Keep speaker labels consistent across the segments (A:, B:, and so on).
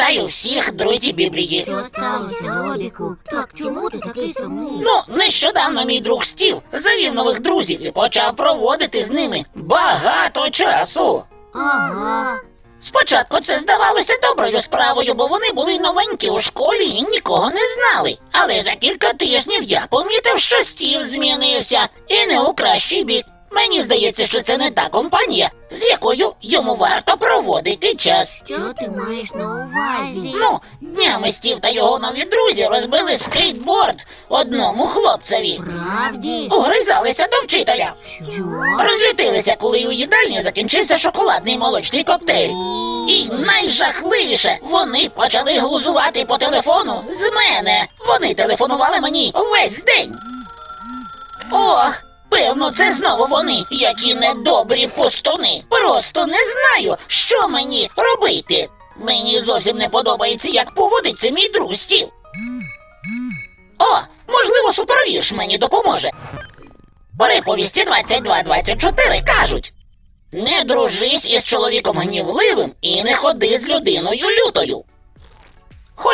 A: Вітаю всіх, друзі Біблії.
B: Що сталося, Робіку? Так чому ти такий сумний?
A: Ну, нещодавно мій друг Стів завів нових друзів і почав проводити з ними багато часу.
B: Ага.
A: Спочатку це здавалося доброю справою, бо вони були новенькі у школі і нікого не знали. Але за кілька тижнів я помітив, що Стів змінився і не у кращий бік. Мені здається, що це не та компанія, з якою йому варто проводити час.
B: Що ти маєш на увазі?
A: Ну, днями Стів та його нові друзі розбили скейтборд одному хлопцеві.
B: Правді?
A: Угризалися до вчителя.
B: Що?
A: Розлютилися, коли у їдальні закінчився шоколадний молочний коктейль. І найжахливіше, вони почали глузувати по телефону з мене. Вони телефонували мені весь день. Ох, певно, це знову вони, які недобрі пустуни. Просто не знаю, що мені робити. Мені зовсім не подобається, як поводиться мій друг Стів. О, можливо, супервірш мені допоможе. Переповісті 22-24 кажуть. Не дружись із чоловіком гнівливим і не ходи з людиною лютою.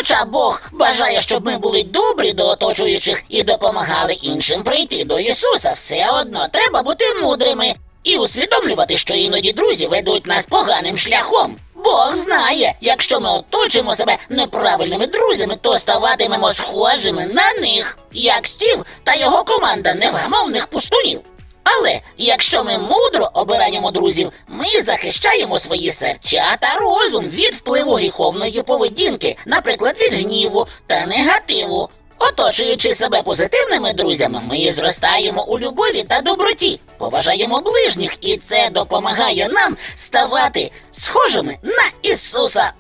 A: Хоча Бог бажає, щоб ми були добрі до оточуючих і допомагали іншим прийти до Ісуса, все одно треба бути мудрими і усвідомлювати, що іноді друзі ведуть нас поганим шляхом. Бог знає, якщо ми оточимо себе неправильними друзями, то ставатимемо схожими на них, як Стів та його команда невгамовних пустунів. Але якщо ми мудро обираємо друзів, ми захищаємо свої серця та розум від впливу гріховної поведінки, наприклад, від гніву та негативу. Оточуючи себе позитивними друзями, ми зростаємо у любові та доброті, поважаємо ближніх, і це допомагає нам ставати схожими на Ісуса.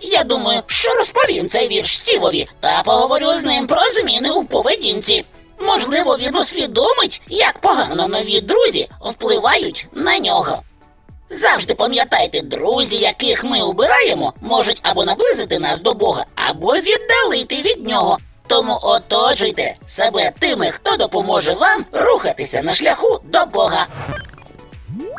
A: Я думаю, що розповім цей вірш Стівові та поговорю з ним про зміни у поведінці. Можливо, він усвідомить, як погано нові друзі впливають на нього. Завжди пам'ятайте, друзі, яких ми обираємо, можуть або наблизити нас до Бога, або віддалити від нього. Тому оточуйте себе тими, хто допоможе вам рухатися на шляху до Бога.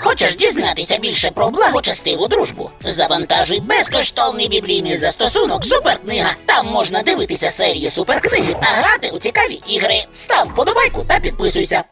A: Хочеш дізнатися більше про благочестиву дружбу? Завантажуй безкоштовний біблійний застосунок Суперкнига. Там можна дивитися серії суперкниги та грати у цікаві ігри. 试吃一下